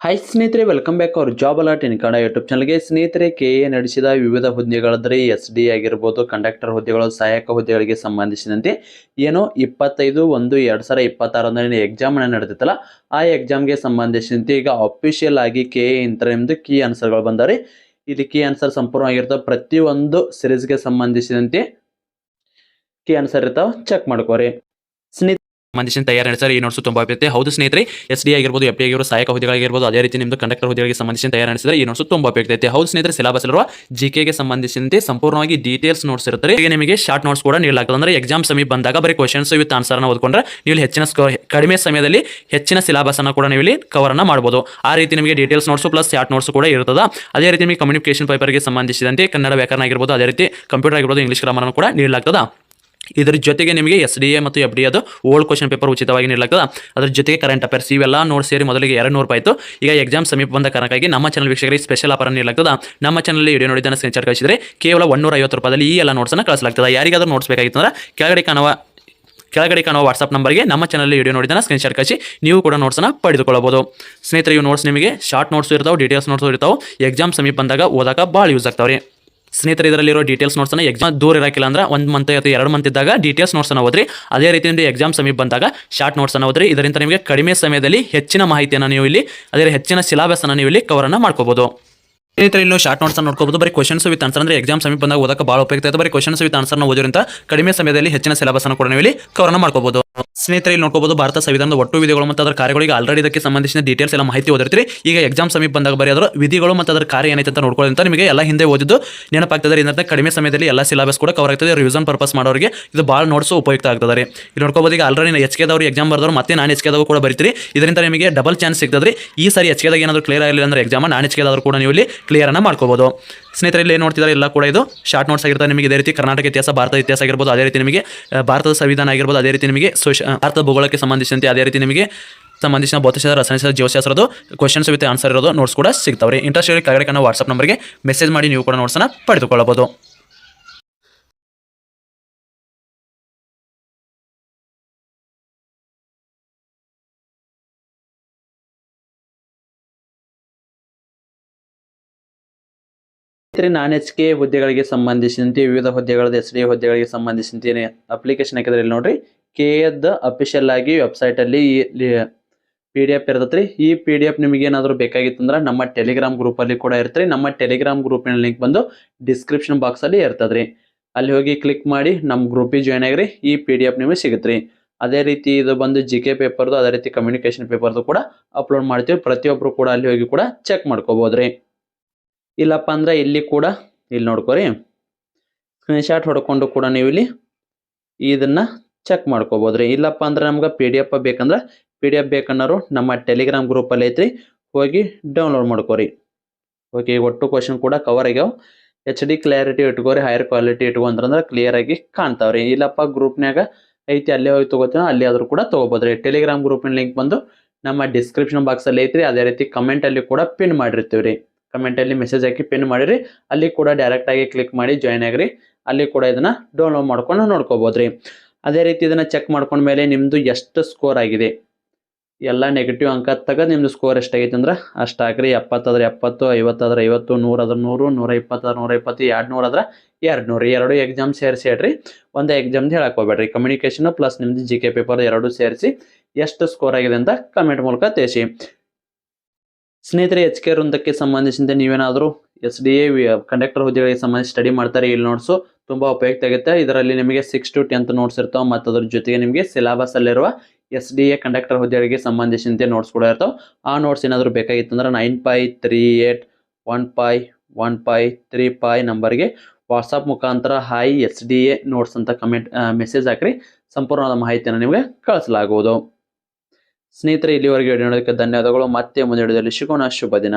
Hi ಸ್ನೇಹಿತರೆ welcome back our job alert in Kannada YouTube ಚಾನಲ್ಗೆ ಸ್ನೇಹಿತರೆ ಕೆ ಎ ನಡೆಸಿದ ವಿವಿಧ ಹುದ್ದೆಗಳಂದರೆ ಎಸ್ ಡಿ ಆಗಿರ್ಬೋದು ಕಂಡಕ್ಟರ್ ಹುದ್ದೆಗಳು, ಸಹಾಯಕ ಹುದ್ದೆಗಳಿಗೆ ಸಂಬಂಧಿಸಿದಂತೆ ಏನೋ ಇಪ್ಪತ್ತೈದು ಒಂದು ಎರಡು ಸಾವಿರ ಎಕ್ಸಾಮ್ ನಡೆದಿತ್ತಲ್ಲ, ಆ ಎಕ್ಸಾಮ್ಗೆ ಸಂಬಂಧಿಸಿದಂತೆ ಈಗ ಅಫಿಷಿಯಲ್ ಆಗಿ ಕೆ ಎ ಇಂಟರ್ಮ್ದು ಕೀ ಆನ್ಸರ್ಗಳು ಬಂದರೆ ಇದು ಕೀ ಆನ್ಸರ್ ಸಂಪೂರ್ಣವಾಗಿರ್ತವೆ. ಪ್ರತಿಯೊಂದು ಸಿರೀಸ್ಗೆ ಸಂಬಂಧಿಸಿದಂತೆ ಕೀ ಆನ್ಸರ್ ಇರ್ತಾವೆ ಚೆಕ್ ಮಾಡ್ಕೋರಿ. ಸ್ನೇಹಿತರೆ ಸಂಬಂಧಿಸಿದ ತಯಾರಿ ನಡೆಸಿದ್ರೆ ಈ ನೋಟ್ಸ್ ತುಂಬಾ ಉಪಯುಕ್ತ ಹೌದು ಸ್ನೇಹಿತರೆ ಎಸ್ ಡಿ ಆಗಿರ್ಬೋದು ಎಫ್ ಡಿ ಆಗಿರೋ ಸಹಾಯಕ ಹುದ್ದೆಗಳಾಗಿರ್ಬೋದು ಅದೇ ರೀತಿ ನಿಮ್ದು ಕಂಡಕ್ಟರ್ ಹುದ್ದೆಗಳಿಗೆ ಸಂಬಂಧಿಸಿದ ತಯಾರಿ ನಡೆಸಿದರೆ ಈ ನೋಟ್ಸ್ ತುಂಬಾ ಉಪಯುಕ್ತ ಹೌದು ಸ್ನೇಹಿತರೆ ಸಿಲೆಬಸ್ ಇರುವ ಜಿ ಸಂಬಂಧಿಸಿದಂತೆ ಸಂಪೂರ್ಣವಾಗಿ ಡೀಟೇಲ್ಸ್ ನೋಟ್ಸ್ ಇರುತ್ತೆ ಈಗ ನಿಮಗೆ ಶಾರ್ಟ್ ನೋಟ್ಸ್ ಕೂಡ ನೀಡಲಾಗ್ತದೆ. ಅಂದ್ರೆ ಎಕ್ಸಾಮ್ ಸಮೀಪ ಬಂದಾಗ ಬರೀ ಕ್ವಶನ್ಸ್ ವಿತ್ ಆನ್ಸರ್ನ ಓದ್ಕೊಂಡ್ರೆ ನೀವು ಹೆಚ್ಚಿನ ಕಡಿಮೆ ಸಮಯದಲ್ಲಿ ಹೆಚ್ಚಿನ ಸಿಲಬಸ್ ಅನ್ನು ಕೂಡ ನೀವು ಇಲ್ಲಿ ಕವರ್ ಅನ್ನ ಮಾಡಬಹುದು ಆ ರೀತಿ ನಿಮಗೆ details notes plus short notes ಕೂಡ ಇರುತ್ತದೆ ಅದೇ ರೀತಿ ನಿಮಗೆ ಕಮ್ಯುನಿಕೇಶನ್ ಪೇಪರ್ಗೆ ಸಂಬಂಧಿಸಿದಂತೆ ಕನ್ನಡ ವ್ಯಾಕರಣ ಆಗಿರ್ಬೋದು, ಅದೇ ರೀತಿ ಕಂಪ್ಯೂಟರ್ ಆಗಿರ್ಬೋದು ಇಂಗ್ಲಿಷ್ ಗ್ರಾಮರ್ ಕೂಡ ನೀಡಲಾಗ್ತದ. ಇದರ ಜೊತೆಗೆ ನಿಮಗೆ ಎಸ್ ಡಿ ಎ ಮತ್ತು ಎಫ್ ಡಿ ಅದು ಓಲ್ಡ್ ಕ್ವಶನ್ ಪೇಪರ್ ಉಚಿತವಾಗಿ ನೀಡಲಾಗ್ತದೆ. ಅದ್ರ ಜೊತೆಗೆ ಕರೆಂಟ್ ಅಫೇರ್ಸ್ ಇವೆಲ್ಲ ನೋಡಿ ಸೇರಿ ಮೊದಲಿಗೆ ಎರಡು ನೂರು ರೂಪಾಯಿ ಈಗ ಎಕ್ಸಾಮ್ ಸಮೀಪ ಬಂದ ಕಾರಣಕ್ಕಾಗಿ ನಮ್ಮ ಚಾನಲ್ ವೀಕ್ಷಕರಿಗೆ ಸ್ಪೆಷಲ್ ಆಫರ್ ನೀಡಲಾಗ್ತದೆ. ನಮ್ಮ ಚಾನಲ್ ವಿಡಿಯೋ ನೋಡಿದ್ದನ್ನು ಸ್ಕ್ರೀನ್ ಶಾಟ್ ಕಳಿಸಿದರೆ ಕೇವಲ ಒನ್ನೂರ ಐವತ್ತು ರೂಪಾಯಿ ಈ ಎಲ್ಲ ನೋಟ್ಸನ್ನು ಕಳಿಸಲಾಗ್ತದೆ. ಯಾರಿಗಾದ್ರೂ ನೋಟ್ಸ್ ಬೇಕಾಗಿತ್ತು ಅಂದ್ರೆ ಕೆಳಗಡೆ ಕಾಣುವ ಕೆಳಗಡೆ ಕಾಣುವ ವಾಟ್ಸಪ್ ನಂಬರ್ಗೆ ನಮ್ಮ ಚಾನಲ್ ವಿಡಿಯೋ ಸ್ಕ್ರೀನ್ ಶಾಟ್ ಕಳಿಸಿ ನೀವು ಕೂಡ ನೋಟ್ಸ್ನ ಪಡೆದುಕೊಳ್ಳಬಹುದು. ಸ್ನೇಹಿತರೆ, ಇವು ನೋಟ್ಸ್ ನಿಮಗೆ ಶಾರ್ಟ್ ನೋಟ್ಸ್ ಇರ್ತಾವೆ ಡೀಟೇಲ್ಸ್ ನೋಟ್ಸ್ ಇರ್ತಾವೆ. ಎಕ್ಸಾಮ್ ಸಮೀಪ ಬಂದಾಗ ಓದಾಕ ಭಾಳ ಯೂಸ್ ಆಗ್ತಾವೆ ಸ್ನೇಹಿತರೆ, ಇದರಲ್ಲಿರೋ ಡೀಟೇಲ್ಸ್ ನೋಡ್ಸೋಣ. ಎಕ್ಸಾಮ್ ದೂರ ಇರಕ್ಕಿಲ್ಲ ಅಂದ್ರೆ ಒಂದು ಮಂತ್ ಅಥವಾ ಎರಡು ಮಂತ್ ಇದ್ದಾಗ ಡೀಟೇಲ್ಸ್ ನೋಡ್ಸೋಣ ಓದ್ರಿ ಅದೇ ರೀತಿ ನಿಮಗೆ ಎಕ್ಸಾಮ್ ಸಮೀಪ ಬಂದಾಗ ಶಾರ್ಟ್ ನೋಡ್ಸೋಣ ಓದ್ರಿ ಇದರಿಂದ ನಿಮಗೆ ಕಡಿಮೆ ಸಮಯದಲ್ಲಿ ಹೆಚ್ಚಿನ ಮಾಹಿತಿಯನ್ನು ನೀವು ಇಲ್ಲಿ, ಅದೇ ಹೆಚ್ಚಿನ ಸಿಲಾಬಸ್ ಅನ್ನು ನೀವು ಇಲ್ಲಿ ಕವರನ್ನು ಮಾಡ್ಕೋಬಹುದು ಸ್ನೇಹಿತರೆ ಇಲ್ಲಿ ಶಾರ್ಟ್ ನೋಟ್ಸ್ ನೋಡ್ಕೋಬಹುದು ಬರೀ ಕ್ವಶನ್ಸ್ ವಿತ್ ಆನ್ಸರ್ ಅಂದ್ರೆ ಎಕ್ಸಾಮ್ ಸಮೀಪ ಬಂದಾಗ ಓದಕ್ಕೆ ಬಹಳ ಉಪಯುಕ್ತ ಇದೆ ಬರೀ ಕ್ವಶನ್ಸ್ ವಿತ್ ಆನ್ಸರ್ನ ಓದೋದ್ರಿಂದ ಕಡಿಮೆ ಸಮಯದಲ್ಲಿ ಹೆಚ್ಚಿನ ಸಿಲಬಸ್ ಅನ್ನು ಕೂಡ ನೀವು ಇಲ್ಲಿ ಕವರ್ನ ಮಾಡ್ಕೋಬಹುದು ಸ್ನೇಹಿತರೆ, ಇಲ್ಲಿ ನೋಡ್ಕೋಬಹುದು ಭಾರತ ಸಂವಿಧಾನದ ಒಟ್ಟು ವಿಧಿಗಳು ಮತ್ತು ಅದರ ಕಾರ್ಯಗಳಿಗೆ ಆಲ್ರೆಡಿ ಇದಕ್ಕೆ ಸಂಬಂಧಿಸಿದ ಡೀಟೇಲ್ಸ್ ಎಲ್ಲ ಮಾಹಿತಿ ಓದಿರ್ತೀರಿ. ಈಗ ಎಕ್ಸಾಮ್ ಸಮೀಪ ಬಂದಾಗ ಬರೀ ಅದರ ವಿಧಿಗಳು ಮತ್ತು ಅದರ ಕಾರ್ಯ ಏನೈತೆ ಅಂತ ನೋಡ್ಕೊಳ್ಳಿ ಅಂತ ನಿಮಗೆ ಎಲ್ಲ ಹಿಂದೆ ಓದಿದ್ದು ನೆನಪಾಗ್ತದೆ ಇದರಿಂದ ಕಡಿಮೆ ಸಮಯದಲ್ಲಿ ಎಲ್ಲ ಸಿಲಬಸ್ ಕೂಡ ಕವರ್ ಆಗ್ತದೆ. ರಿವಿಷನ್ ಪರ್ಪಸ್ ಮಾಡೋರಿಗೆ ಇದು ಭಾಳ ನೋಟ್ಸ್ ಉಪಯುಕ್ತ ಆಗ್ತದೆ ಇಲ್ಲಿ ನೋಡ್ಕೋಬಹುದು ಈಗ ಆಲ್ರೆಡಿ ಎಚ್ ಕೆದವ್ರು ಎಕ್ಸಾಮ್ ಬರೆದವರು ಮತ್ತೆ ನಾನು ಎಚ್ ಕೆದವರು ಕೂಡ ಬರೀತೀರಿ. ಇದರಿಂದ ನಿಮಗೆ ಡಬಲ್ ಚಾನ್ಸ್ ಸಿಗ್ತದೆ ಈ ಸಾರಿ ಎಚ್ ಕೆದಾಗ ಏನಾದರೂ ಕ್ಲಿಯರ್ ಆಗಲಿಲ್ಲ ಅಂದ್ರೆ ಎಕ್ಸಾಮ್ ನಾನು ಎಚ್ ಕೆದಾದ್ರು ಕೂಡ ನೀವು ಇಲ್ಲಿ ಕ್ಲಿಯರ್ ಅನ್ನ ಮಾಡ್ಕೋಬಹುದು ಸ್ನೇಹಿತರೆ, ಇಲ್ಲಿ ನೋಡ್ತಿದ್ದಾರೆ ಎಲ್ಲ ಕೂಡ ಇದು ಶಾರ್ಟ್ ನೋಟ್ಸ್ ಆಗಿರ್ತದೆ ನಿಮಗೆ, ಇದೇ ರೀತಿ ಕರ್ನಾಟಕ ಇತಿಹಾಸ, ಭಾರತ ಇತಿಹಾಸ ಆಗಿರ್ಬೋದು, ಅದೇ ರೀತಿ ನಿಮಗೆ, ಭಾರತದ ಸಂವಿಧಾನ ಆಗಿರ್ಬೋದು, ಅದೇ ರೀತಿ ನಿಮಗೆ ಸೋಶ ಭಾರತ ಭೂಗೋಳಕ್ಕೆ ಸಂಬಂಧಿಸಿದಂತೆ ಅದೇ ರೀತಿ ನಿಮಗೆ ಸಂಬಂಧಿಸಿದ ಭೌತಶಾಸ್ತ್ರ, ರಸಾಯನಶಾಸ್ತ್ರ ಜೀವಶಾಸ್ತ್ರದ ಕ್ವಶನ್ಸ್ ವಿತ್ ಆನ್ಸರ್ ಇರೋದು ನೋಟ್ಸ್ ಕೂಡ ಸಿಗ್ತಾವೆ ಇಂಟ್ರೆಸ್ಟ್ ಇರೋ ಕೆಳಗಡೆ ಕಾಣೋ ವಾಟ್ಸಪ್ ನಂಬರ್ಗೆ ಮೆಸೇಜ್ ಮಾಡಿ ನೀವು ಕೂಡ ನೋಟ್ಸನ್ನು ಪಡೆದುಕೊಳ್ಳಬಹುದು. ನಾನ್ ಎಚ್ ಕೆ ಹುದ್ದೆಗಳಿಗೆ ಸಂಬಂಧಿಸಿದಂತೆ, ವಿವಿಧ ಹುದ್ದೆಗಳ ಎಸ್ ಡಿ ಹುದ್ದೆಗಳಿಗೆ ಸಂಬಂಧಿಸಿದಂತೆ ಅಪ್ಲಿಕೇಶನ್ ಹಾಕಿದ್ರೆ ಇಲ್ಲಿ ನೋಡ್ರಿ. ಕೆ ಎದ್ ಅಫಿಷಿಯಲ್ ಆಗಿ ವೆಬ್ಸೈಟ್ ಅಲ್ಲಿ ಪಿ ಡಿ ಎಫ್ ಇರ್ತೈತ್ರಿ ಈ ಪಿ ಡಿ ಎಫ್ ನಿಮಗೆ ಏನಾದರೂ ಬೇಕಾಗಿತ್ತಂದ್ರೆ ನಮ್ಮ ಟೆಲಿಗ್ರಾಮ್ ಗ್ರೂಪ್ ಅಲ್ಲಿ ಕೂಡ ಇರ್ತೀರಿ. ನಮ್ಮ ಟೆಲಿಗ್ರಾಮ್ ಗ್ರೂಪಿನ ಲಿಂಕ್ ಬಂದು ಡಿಸ್ಕ್ರಿಪ್ಷನ್ ಬಾಕ್ಸ್ ಅಲ್ಲಿ ಇರ್ತದ್ರಿ. ಅಲ್ಲಿ ಹೋಗಿ ಕ್ಲಿಕ್ ಮಾಡಿ ನಮ್ಮ ಗ್ರೂಪಿಗೆ ಜಾಯ್ನ್ ಆಗಿರಿ. ಈ ಪಿ ಡಿ ಎಫ್ ನಿಮಗೆ ಸಿಗುತ್ತೆ ಅದೇ ರೀತಿ ಇದು ಬಂದು ಜಿ ಕೆ ಪೇಪರ್ದು ಅದೇ ರೀತಿ ಕಮ್ಯುನಿಕೇಶನ್ ಪೇಪರ್ದು ಕೂಡ ಅಪ್ಲೋಡ್ ಮಾಡ್ತೀವಿ. ಪ್ರತಿಯೊಬ್ಬರು ಕೂಡ ಅಲ್ಲಿ ಹೋಗಿ ಕೂಡ ಚೆಕ್ ಮಾಡ್ಕೋಬೋದ್ರಿ. ಇಲ್ಲಪ್ಪ ಅಂದ್ರೆ ಇಲ್ಲಿ ಕೂಡ, ಇಲ್ಲಿ ನೋಡ್ಕೊರಿ. ಸ್ಕ್ರೀನ್ಶಾಟ್ ಹೊಡ್ಕೊಂಡು ಕೂಡ ನೀವು ಇಲ್ಲಿ ಇದನ್ನ ಚೆಕ್ ಮಾಡ್ಕೋಬೋದ್ರಿ. ಇಲ್ಲಪ್ಪ ಅಂದ್ರೆ ನಮ್ಗೆ ಪಿ ಡಿ ಎಫ್ ಬೇಕಂದ್ರೆ ಪಿ ಡಿ ಎಫ್ ಬೇಕನ್ನೋರು ನಮ್ಮ ಟೆಲಿಗ್ರಾಮ್ ಗ್ರೂಪ್ ಅಲ್ಲಿ ಐತ್ರಿ. ಹೋಗಿ ಡೌನ್ಲೋಡ್ ಮಾಡ್ಕೋರಿ. ಓಕೆ ಒಟ್ಟು ಕ್ವಶನ್ ಕೂಡ ಕವರ್ ಆಗ್ಯಾವ. ಎಚ್ ಡಿ ಕ್ಲಾರಿಟಿ ಇಟ್ಕೋರಿ ಹೈಯರ್ ಕ್ವಾಲಿಟಿ ಇಟ್ಕೊಂಡ್ರಂದ್ರೆ ಕ್ಲಿಯರ್ ಆಗಿ ಕಾಣ್ತಾವ್ರಿ. ಇಲ್ಲಪ್ಪ ಗ್ರೂಪ್ನಾಗ ಐತಿ, ಅಲ್ಲೇ ಹೋಗಿ ತಗೋತೀನಿ, ಅಲ್ಲಿ ಆದ್ರೂ ಕೂಡ ತಗೋಬೋದ್ರಿ. ಟೆಲಿಗ್ರಾಮ್ ಗ್ರೂಪಿನ ಲಿಂಕ್ ಬಂದು ನಮ್ಮ ಡಿಸ್ಕ್ರಿಪ್ಷನ್ ಬಾಕ್ಸ್ ಅಲ್ಲಿ ಐತ್ರಿ. ಅದೇ ರೀತಿ ಕಮೆಂಟ್ ಅಲ್ಲಿ ಕೂಡ ಪಿನ್ ಮಾಡಿರ್ತೀವಿ ರೀ ಕಮೆಂಟ್ ಅಲ್ಲಿ ಮೆಸೇಜ್ ಹಾಕಿ ಪಿನ್ ಮಾಡಿರಿ. ಅಲ್ಲಿ ಕೂಡ ಡೈರೆಕ್ಟ್ ಆಗಿ ಕ್ಲಿಕ್ ಮಾಡಿ ಜಾಯ್ನ್ ಆಗ್ರಿ. ಅಲ್ಲಿ ಕೂಡ ಇದನ್ನ ಡೌನ್ಲೋಡ್ ಮಾಡ್ಕೊಂಡು ನೋಡ್ಕೋಬೋದ್ರಿ. ಅದೇ ರೀತಿ ಇದನ್ನು ಚೆಕ್ ಮಾಡ್ಕೊಂಡ ಮೇಲೆ ನಿಮ್ಮದು ಎಷ್ಟು ಸ್ಕೋರ್ ಆಗಿದೆ. ಎಲ್ಲ ನೆಗೆಟಿವ್ ಅಂಕ ತಗದ್ ನಿಮ್ಮದು ಸ್ಕೋರ್ ಎಷ್ಟಾಗೈತೆ ಅಂದ್ರೆ ಅಷ್ಟು ಹಾಕ್ರಿ. ಎಪ್ಪತ್ತಾದ್ರೆ ಎಪ್ಪತ್ತು, ಐವತ್ತಾದ್ರೆ ಐವತ್ತು, ನೂರಾದ್ರೆ ನೂರು ನೂರ ಇಪ್ಪತ್ತಾದ್ರೆ ನೂರ ಇಪ್ಪತ್ತು ಎರಡು ನೂರು ಆದ್ರೆ ಎರಡು ನೂರು ಎರಡು ಎಕ್ಸಾಮ್ ಸೇರಿಸಿ ಹೇಳ್ರಿ. ಒಂದು ಎಕ್ಸಾಮ್ದು ಹೇಳಕ್ಕೆ ಹೋಗ್ಬೇಡ್ರಿ. ಕಮ್ಯುನಿಕೇಶನ್ ಪ್ಲಸ್ ನಿಮ್ಮದು ಜಿ ಕೆ ಪೇಪರ್ ಎರಡು ಸೇರಿಸಿ ಎಷ್ಟು ಸ್ಕೋರ್ ಆಗಿದೆ ಅಂತ ಕಮೆಂಟ್ ಮೂಲಕ ತಿಳಿಸಿ. ಸ್ನೇಹಿತರೆ ಎಚ್ ಕೆ ವೃಂದಕ್ಕೆ ಸಂಬಂಧಿಸಿದಂತೆ ನೀವೇನಾದರೂ ಎಸ್ ಡಿ ಎ ಕಂಡಕ್ಟರ್ ಹುದ್ದೆಗಳಿಗೆ ಸಂಬಂಧಿಸಿ ಸ್ಟಡಿ ಮಾಡ್ತಾರೆ, ಇಲ್ಲಿ ನೋಟ್ಸು ತುಂಬಾ ಉಪಯುಕ್ತ ಆಗುತ್ತೆ. ಇದರಲ್ಲಿ ನಿಮಗೆ ಸಿಕ್ಸ್ ಟು ಟೆಂತ್ ನೋಟ್ಸ್ ಇರ್ತಾವೆ ಮತ್ತು ಅದ್ರ ಜೊತೆಗೆ ನಿಮಗೆ ಸಿಲಬಸ್ ಅಲ್ಲಿರುವ ಎಸ್ ಡಿ ಎ ಕಂಡಕ್ಟರ್ ಹುದ್ದೆಗಳಿಗೆ ಸಂಬಂಧಿಸಿದಂತೆ ನೋಟ್ಸ್ ಕೂಡ ಇರ್ತಾವೆ. ಆ ನೋಟ್ಸ್ ಏನಾದರೂ ಬೇಕಾಗಿತ್ತಂದ್ರೆ nine five three eight one five one five three five ನಂಬರ್ಗೆ ವಾಟ್ಸಪ್ ಮುಖಾಂತರ hi S D A notes ಅಂತ ಕಮೆಂಟ್ ಮೆಸೇಜ್ ಹಾಕ್ರಿ. ಸಂಪೂರ್ಣವಾದ ಮಾಹಿತಿಯನ್ನು ನಿಮಗೆ ಕಳಿಸಲಾಗುವುದು. ಸ್ನೇಹಿತರೆ, ಇಲ್ಲಿವರೆಗೆ ವಿಡಿಯೋ ನೋಡೋದಕ್ಕೆ ಧನ್ಯವಾದಗಳು. ಮತ್ತೆ ಮುಂದೆ ಶುಭ ದಿನ.